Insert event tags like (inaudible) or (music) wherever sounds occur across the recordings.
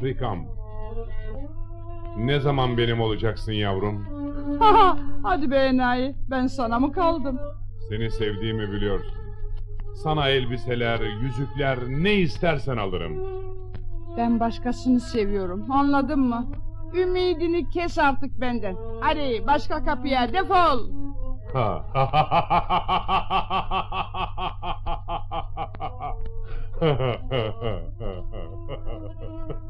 Paprikam. Ne zaman benim olacaksın yavrum? Hadi be enayi ben sana mı kaldım? Seni sevdiğimi biliyorsun. Sana elbiseler, yüzükler ne istersen alırım. Ben başkasını seviyorum anladın mı? Ümidini kes artık benden. Hadi başka kapıya defol. Gülerken (laughs)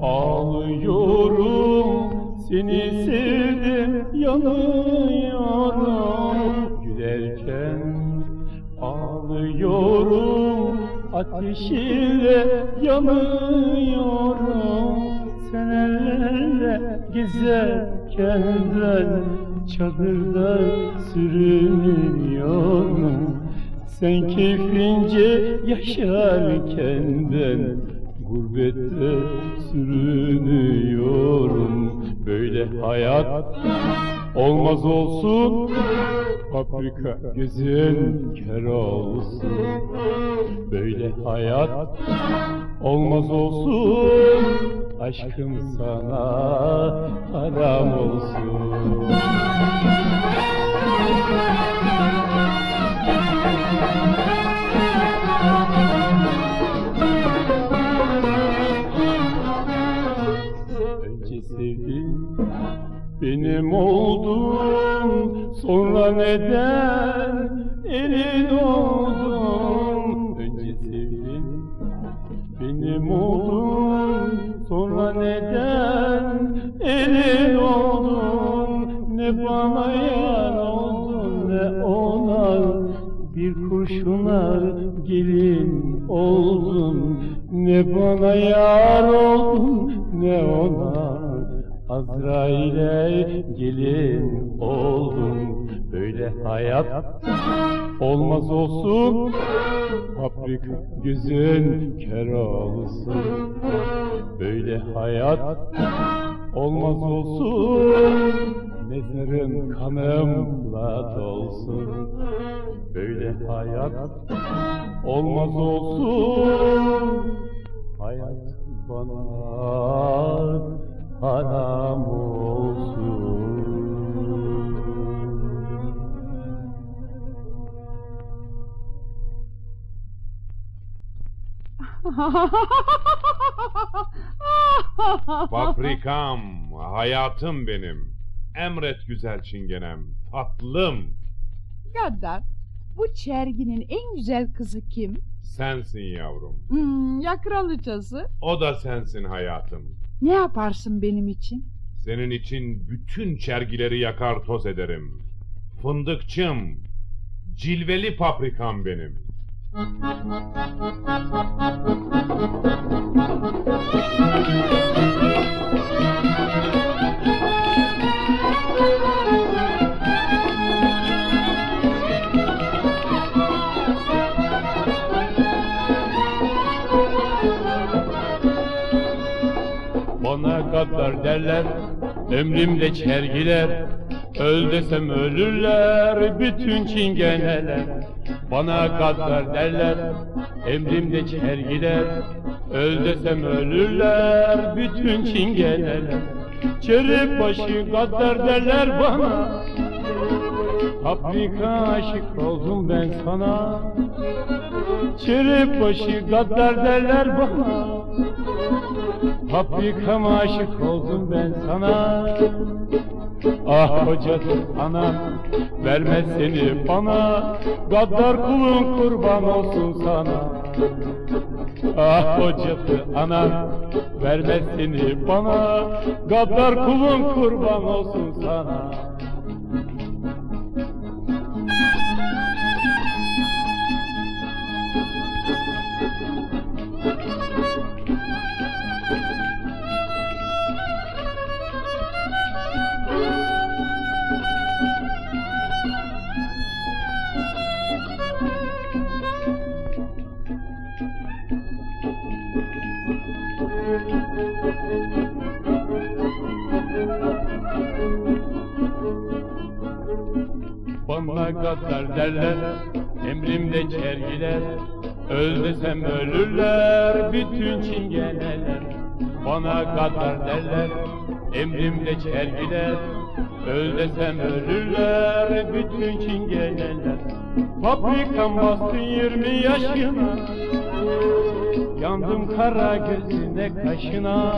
ağlıyorum Seni sevdim yanıyorum. Gülerken ağlıyorum Ateşiyle yanıyorum. Senelerle gezerken ben Çadırda sürünüyorum. Sen keyfince yaşarken ben gurbette sürünüyorum. Böyle hayat olmaz olsun. Paprika gözün kör olsun. Böyle hayat olmaz olsun. Aşkım sana haram olsun benim oldun Sonra neden elin oldun? Önce benim oldun Sonra neden elin oldun? Ne bana yar oldun ne ona Bir kurşuna gelin oldun. Ne bana yar oldun Azrail'e gelin oldun Böyle hayat olmaz olsun. Paprika gözün kör olsun. Böyle hayat olmaz olsun. Mezarın kanımla dolsun. Böyle hayat olmaz olsun. Hayat bana haram olsun Paprikam, hayatım benim. Emret güzel çingenem, tatlım. Gaddar bu çerginin en güzel kızı kim? Sensin yavrum. Hmm, ya kraliçası? O da sensin hayatım. Ne yaparsın benim için? Senin için bütün çergileri yakar toz ederim. Fındıkçım, cilveli paprikam benim. (laughs) Bana kadar derler, ömrümde çergiler Öl desem ölürler bütün çingeneler. Bana kadar derler, emrimde çergiler Öl desem ölürler bütün çingeneler. Çerip başı kadar derler bana. Paprika aşık oldum ben sana. Çerip başı gaddar derler bana Paprikam aşık oldum ben sana. Ah kocadır anam Vermez seni bana. Gaddar kulun kurban olsun sana. Ah kocadır anam Vermez seni bana. Gaddar kulun kurban olsun sana Bana gaddar derler Emrimde çergiler. Öl desem ölürler Bütün çingeneler. Bana gaddar derler Emrimde çergiler. Öl desem ölürler Bütün çingeneler. Fabrikam bastı yirmi yaşına. Yandım kara gözüne kaşına.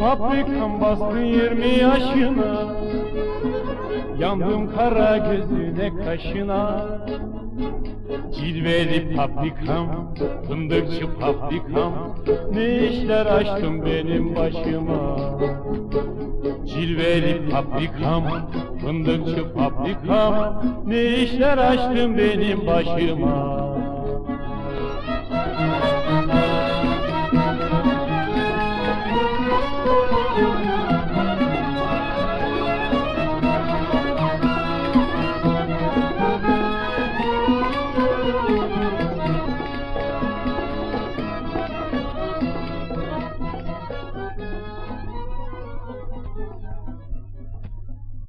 Fabrikam bastı yirmi yaşına Yandım kara gözüne kaşına. Cilveli paprikam, fındıkçı paprikam. Ne işler açtın benim başıma? Cilveli paprikam, fındıkçı paprikam. Ne işler açtın benim başıma